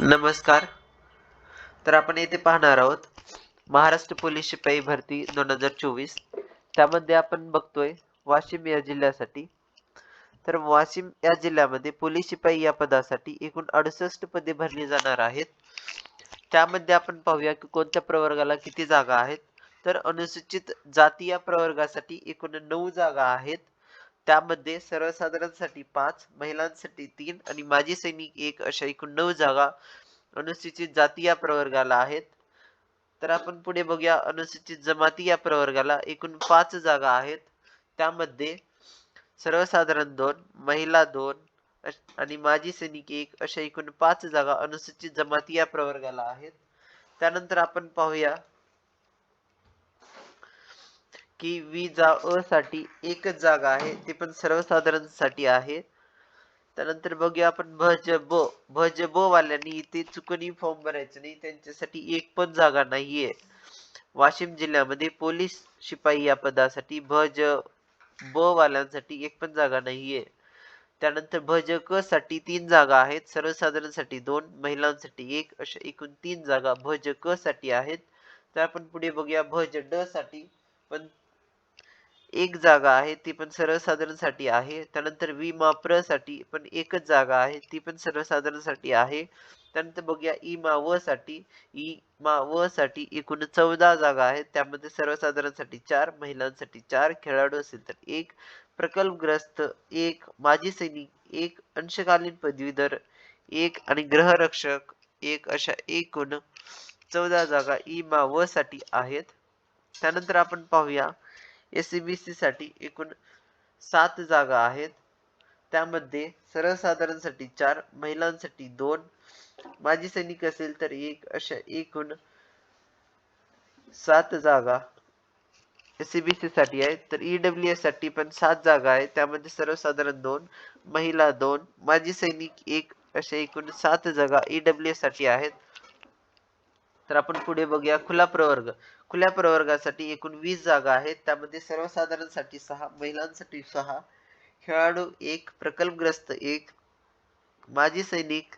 नमस्कार. तर आपण येथे पाहणार आहोत महाराष्ट्र पोलीस शिपाई भरती दोन हजार चोवीस. त्यामध्ये आपण बघतोय वाशिम या जिल्ह्यासाठी. तर वाशिम या जिल्ह्यामध्ये पोलीस शिपाई या पदासाठी एकूण अडुसष्ट पदे भरली जाणार आहेत. त्यामध्ये आपण पाहूया की कोणत्या प्रवर्गाला किती जागा आहेत. तर अनुसूचित जाती या प्रवर्गासाठी एकूण नऊ जागा आहेत. त्यामध्ये सर्वसाधारणसाठी पाच महिलांसाठी तीन आणि माजी सैनिक एक अशा एकूण नऊ जागा अनुसूचित जाती या प्रवर्गाला आहेत. तर आपण पुढे बघूया अनुसूचित जमाती या प्रवर्गाला एकूण पाच जागा आहेत. त्यामध्ये सर्वसाधारण दोन महिला दोन आणि माजी सैनिक एक अशा एकूण पाच जागा अनुसूचित जमाती या प्रवर्गाला आहेत. त्यानंतर आपण पाहूया की विजा अ साठी एकच जागा आहे ती पण सर्वसाधारणसाठी आहे. त्यानंतर बघूया आपण भज ब भज ब वाल्यांनी इथे चुकूनही फॉर्म भरायचं नाही त्यांच्यासाठी एक पण जागा नाहीये. वाशिम जिल्ह्यामध्ये पोलीस शिपाई या पदासाठी भज ब वाल्यांसाठी एक पण जागा नाहीये. त्यानंतर भज क साठी तीन जागा आहेत सर्वसाधारणसाठी दोन महिलांसाठी एक अशा एकूण तीन जागा भज क साठी आहेत. तर आपण पुढे बघूया भज ड साठी पण एक जागा आहे ती पण सर्वसाधारणसाठी आहे. त्यानंतर विमा प्रसाठी पण एकच जागा आहे ती पण सर्वसाधारणसाठी आहे. त्यानंतर बघूया ई मा व साठी. ई मा व साठी एकूण चौदा जागा आहेत. त्यामध्ये सर्वसाधारणसाठी चार महिलांसाठी चार खेळाडू असेल तर एक प्रकल्पग्रस्त एक माजी सैनिक एक अंशकालीन पदवीधर एक आणि ग्रहरक्षक एक अशा एकूण चौदा जागा ई मा व साठी आहेत. त्यानंतर आपण पाहूया एससीबीसी साठी एकूण सात जागा आहेत. त्यामध्ये सर्वसाधारणसाठी चार महिलांसाठी दोन माजी सैनिक असेल तर एक अशा एकूण सात जागा एससीबीसी साठी आहेत. तर ईडब्ल्यू एससाठी पण सात जागा आहेत. त्यामध्ये सर्वसाधारण दोन महिला दोन माजी सैनिक एक अशा एकूण सात जागा ईडब्ल्यू एससाठी आहेत. तर आपण पुढे बघूया खुला प्रवर्ग. खुल्या प्रवर्गासाठी एकूण वीस जागा आहेत. त्यामध्ये सर्वसाधारणसाठी सहा महिलांसाठी सहा खेळाडू एक प्रकल्पग्रस्त एक माजी सैनिक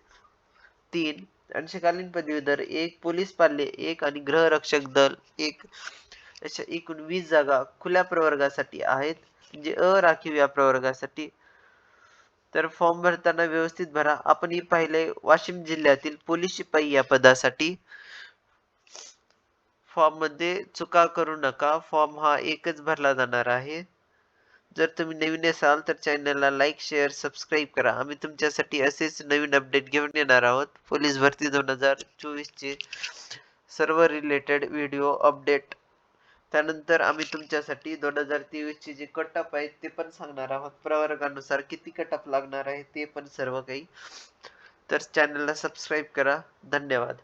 तीन अंशकालीन पदवीधर एक पोलीस पाल्य एक आणि गृहरक्षक दल एक. अशा एकूण वीस जागा खुल्या प्रवर्गासाठी आहेत. म्हणजे अराखीव या प्रवर्गासाठी. तर फॉर्म भरताना व्यवस्थित भरा. आपण ही पाहिले वाशिम जिल्ह्यातील पोलीस शिपाई या पदासाठी. फॉर्ममध्ये चुका करू नका. फॉर्म हा एकच भरला जाणार आहे. जर तुम्ही नवीन असाल तर चॅनलला लाईक शेअर सबस्क्राईब करा. आम्ही तुमच्यासाठी असेच नवीन अपडेट घेऊन येणार आहोत. पोलीस भरती दोन हजार चोवीसचे सर्व रिलेटेड व्हिडिओ अपडेट त्यानंतर आम्ही तुमच्यासाठी दोन हजार तेवीसचे जे कटअप आहेत ते पण सांगणार आहोत. प्रवर्गानुसार किती कटअप लागणार आहे ते पण सर्व काही. तर चॅनलला सबस्क्राईब करा. धन्यवाद.